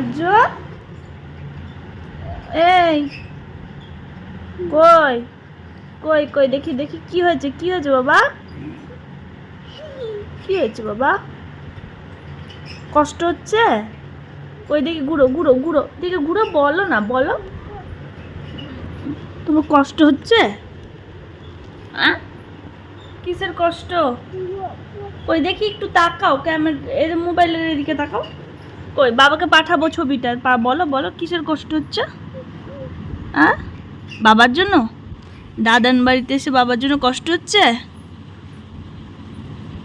আর্য এই, কই? কই কই, দেখি দেখি, কি হয়েছে কি হয়েছে বাবা? কি হয়েছে বাবা? কষ্ট হচ্ছে? ওই দেখি, ঘুরো ঘুরো ঘুরো, দেখি, ঘুরো, বলো না, বলো। তোমার কষ্ট হচ্ছে? কিসের কষ্ট? ওই দেখি, একটু তাকাও, ক্যামেরা, এর মোবাইলের এদিকে তাকাও। কই, বাবাকে পাঠাবো ছবিটা? বলো বলো, কিসের কষ্ট হচ্ছে? হ্যাঁ? বাবার জন্য? দাদান বাড়িতে এসে বাবার জন্য কষ্ট হচ্ছে?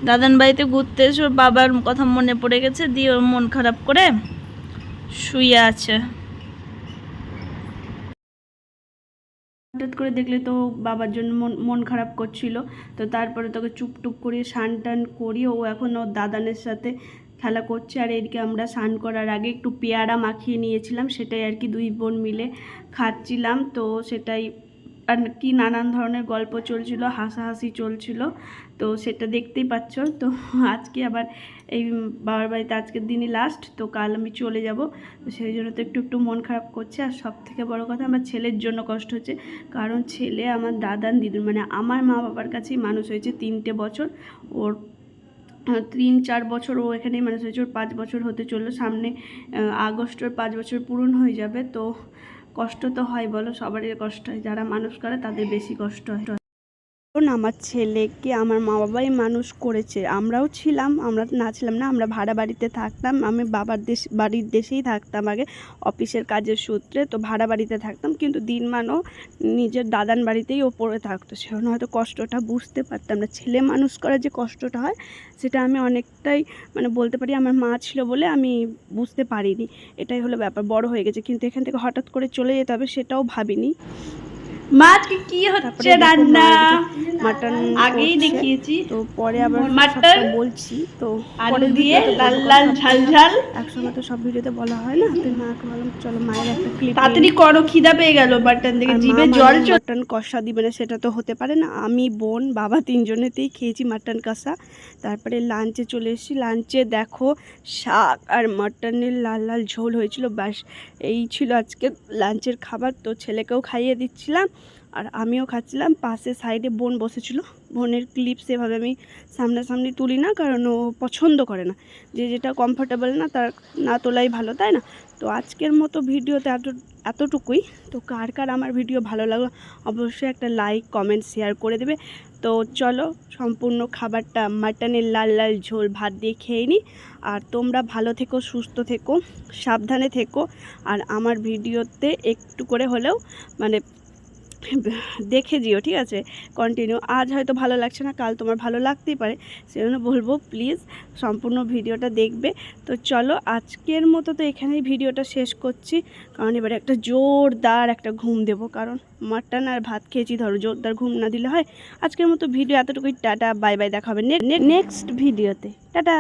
দাদান বাড়িতে ঘুরতে এসে বাবার কথা মনে পড়ে গেছে, দিয়ে ওর মন খারাপ করে শুয়ে আছে। হঠাৎ করে দেখলে তো বাবার জন্য মন মন খারাপ করছিল, তো তারপরে তোকে চুপ টুপ করিয়ে স্নান টান করিয়ে ও এখন ওর দাদানের সাথে খেলা করছে আর এদিকে আমরা স্নান করার আগে একটু পেয়ারা মাখিয়ে নিয়েছিলাম, সেটাই আর কি দুই বোন মিলে খাচ্ছিলাম। তো সেটাই আর কি নানান ধরনের গল্প চলছিল, হাসাহাসি চলছিল, তো সেটা দেখতেই পাচ্ছ। তো আজকে আবার এই বাবার বাড়িতে আজকের দিনই লাস্ট তো কাল আমি চলে যাব। তো সেই জন্য তো একটু একটু মন খারাপ করছে। আর সব থেকে বড় কথা, আমার ছেলের জন্য কষ্ট হচ্ছে। কারণ ছেলে আমার দাদান দিদুন মানে আমার মা বাবার কাছেই মানুষ হয়েছে তিনটে বছর। ওর তিন, চার বছর ও এখানেই মানে ওর পাঁচ বছর হতে চলল। সামনে আগস্টের পাঁচ বছর পূরণ হয়ে যাবে। তো কষ্ট তো হয় বলো, সবারই কষ্ট হয়। যারা মানুষ করে, তাদের বেশি কষ্ট হয়। কারণ আমার ছেলেকে আমার মা বাবাই মানুষ করেছে। আমরাও ছিলাম, আমরা না ছিলাম না, আমরা ভাড়া বাড়িতে থাকতাম, আমি বাবার দেশ, বাড়ির দেশেই থাকতাম আগে, অফিসের কাজের সূত্রে তো ভাড়া বাড়িতে থাকতাম, কিন্তু দিনমানও নিজের দাদান বাড়িতেই ওপরে থাকতো। সেখানে হয়তো কষ্টটা বুঝতে পারতাম না। ছেলে মানুষ করার যে কষ্টটা হয়, সেটা আমি অনেকটাই মানে বলতে পারি আমার মা ছিল বলে আমি বুঝতে পারিনি। এটাই হলো ব্যাপার, বড় হয়ে গেছে। কিন্তু এখান থেকে হঠাৎ করে চলে যেতে হবে সেটাও ভাবিনি। মা আজকে কি হচ্ছে রান্না মাটন আগেই দেখিয়েছি। তো পরে আবার সবটা বলছি। তো আলু দিয়ে লাল লাল ঝাল ঝাল। একসঙ্গে তো সব ভিডিওতে বলা হয় না। তুই মাকে বললাম চলো মায়ের একটা ক্লিপ তাড়াতাড়ি করো খিদা পেয়ে গেল বাটন থেকে জিভে জল মাটন কষা দিবে না সেটা তো হতে পারে না। আমি বোন বাবা তিনজনেতেই খেয়েছি মাটন কষা। তারপরে লাঞ্চে চলে এসেছি। লাঞ্চে দেখো শাক আর মাটনের লাল লাল ঝোল হয়েছিল। ব্যাস এই ছিল আজকে লাঞ্চের খাবার। তো ছেলেকেও খাইয়ে দিচ্ছিলাম। আর আমিও খাচ্ছিলাম, পাশে সাইডে বোন বসেছিল। বোনের ক্লিপ সেভাবে আমি সামনাসামনি তুলি না, কারণ ও পছন্দ করে না। যে যেটা কমফোর্টেবল না, তার না তোলাই ভালো, তাই না? তো আজকের মতো ভিডিওতে এত, এতটুকুই। তো কার কার আমার ভিডিও ভালো লাগল, অবশ্যই একটা লাইক কমেন্ট শেয়ার করে দেবে। তো চলো, সম্পূর্ণ খাবারটা মাটনের লাল লাল ঝোল ভাত দিয়ে খেয়ে নিই। আর তোমরা ভালো থেকো, সুস্থ থেকো, সাবধানে থেকো। আর আমার ভিডিওতে একটু করে হলেও মানে দেখে যেও, ঠিক আছে? কন্টিনিউ আজ হয়তো ভালো লাগছে না, কাল তোমার ভালো লাগতেই পারে। সেজন্য বলব প্লিজ সম্পূর্ণ ভিডিওটা দেখবে। তো চলো, আজকের মতো তো এখানেই ভিডিওটা শেষ করছি। কারণ এবারে একটা জোরদার একটা ঘুম দেব। কারণ মাটন আর ভাত খেয়েছি, ধরো জোরদার ঘুম না দিলে হয়। আজকের মতো ভিডিও এতটুকুই, টাটা বাই বাই দেখা হবে নেক্সট ভিডিওতে। টাটা!